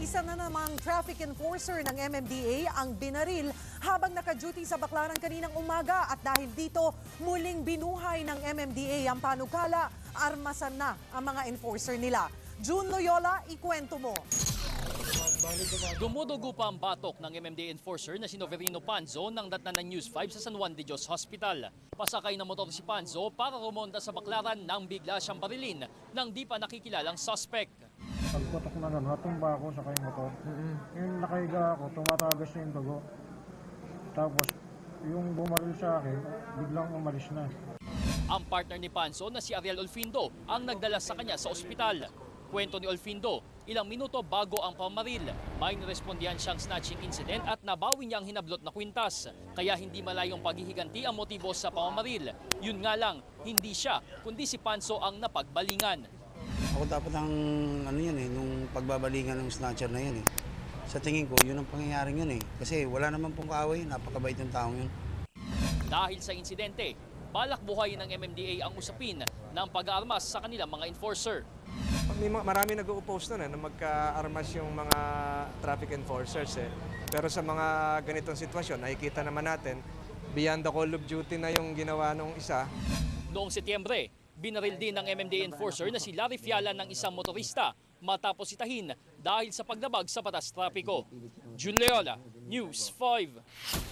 Isa na namang traffic enforcer ng MMDA ang binaril habang naka-duty sa Baclaran kaninang umaga at dahil dito muling binuhay ng MMDA ang panukala, armasan na ang mga enforcer nila. June Loyola, ikwento mo. Dumudugo pa ang batok ng MMDA enforcer na si Noverino Panzo ng datnan ng News 5 sa San Juan de Dios Hospital. Pasakay ng motor si Panzo para rumonda sa baklaran nang bigla siyang barilin ng di pa nakikilalang suspect. Pagpatok na gano'n, natumba ako sa kayong motor. Yung nakahiga ako, tumatagas na yung dugo. Tapos, yung bumaril sa akin, biglang umalis na. Ang partner ni Panzo na si Ariel Olfindo ang nagdala sa kanya sa ospital. Kwento ni Olfindo, ilang minuto bago ang pamaril, may nirespondihan siyang snatching incident at nabawi niya ang hinablot na kwintas. Kaya hindi malayong paghihiganti ang motibo sa pamamaril. Yun nga lang, hindi siya, kundi si Panzo ang napagbalingan. Ako dapat ang ano yan eh, nung pagbabalingan ng snatcher na yan eh. Sa tingin ko, yun ang pangyayaring yun eh. Kasi wala naman pong kaaway, napakabait ng taong yun. Dahil sa insidente, balak buhayin ng MMDA ang usapin ng pag-aarmas sa kanilang mga enforcer. May mga- marami nag-oppose nun eh, na magka-armas yung mga traffic enforcers eh. Pero sa mga ganitong sitwasyon, nakikita naman natin, beyond the call of duty na yung ginawa nung isa, Noong Setyembre, binaril din ng MMDA enforcer na si Larry Fiala ng isang motorista matapos itahin dahil sa paglabag sa batas trapiko. Jun Leola, News 5.